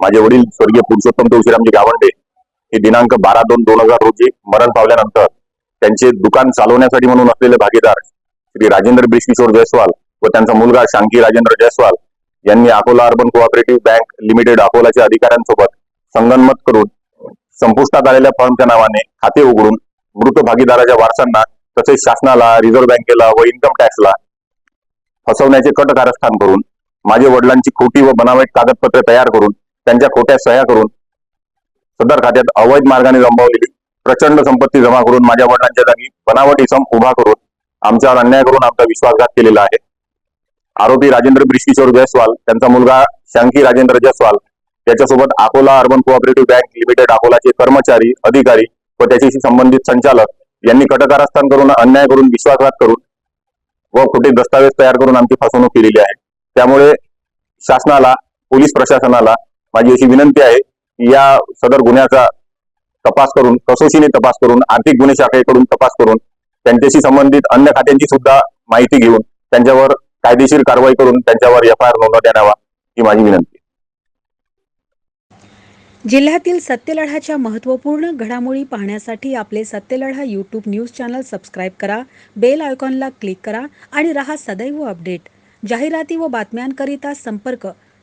माझे वडील स्वर्गीय पुरुषोत्तम तुळशीरामजी गावंडे हे दिनांक बारा दोन दोन हजार रोजी मरण पावल्यानंतर त्यांचे दुकान चालवण्यासाठी म्हणून असलेले भागीदार श्री राजेंद्र ब्रिशकिशोर जयस्वाल व त्यांचा मुलगा शांकी राजेंद्र जयस्वाल यांनी Akola urban cooperative bank limited अकोलाच्या अधिकाऱ्यांसोबत संगनमत करून संपुष्टात आलेल्या फर्मच्या नावाने खाते उघडून मृत भागीदाराच्या वारसांना तसेच शासनाला रिझर्व्ह बँकेला व इन्कम टॅक्सला फसवण्याचे कट कारस्थान करून माझे वडिलांची खोटी व बनावट कागदपत्रे तयार करून त्यांच्या खोट्या सह्या करून सदर खात्यात अवैध मार्गाने जमवलेली प्रचंड संपत्ती जमा करून माझ्या वडिलांच्या जागी बनावट इसम उभा करून आमच्यावर अन्याय करून आमचा विश्वासघात केलेला आहे. आरोपी राजेंद्र ब्रिशकिशोर जयस्वाल त्यांचा मुलगा शांकी राजेंद्र जयस्वाल त्याच्यासोबत Akola urban cooperative bank limited अकोलाचे कर्मचारी अधिकारी व त्याच्याशी संबंधित संचालक यांनी कटकारस्थान करून अन्याय करून विश्वासघात करून व खोटे दस्तावेज तयार करून आमची फसवणूक केलेली आहे. त्यामुळे शासनाला पोलीस प्रशासनाला माझी अशी विनंती आहे की या सदर गुन्ह्याचा तपास करून कसोशीने तपास करून आर्थिक गुन्हे शाखेकडून तपास करून त्यांच्याशी संबंधित अन्य खात्यांची सुद्धा माहिती घेऊन त्यांच्यावर कायदेशीर कारवाई करून त्यांच्यावर एफ आय आर नोंदवण्यात यावा ही माझी विनंती. जिल्ह्यातील सत्यलढाच्या महत्त्वपूर्ण घडामोडी पाहण्यासाठी आपले Satyaladha YouTube news channel subscribe करा बेल आयकॉनला क्लिक करा आणि रहा सदैव अपडेट जाहिराती व बातम्यांकरिता संपर्क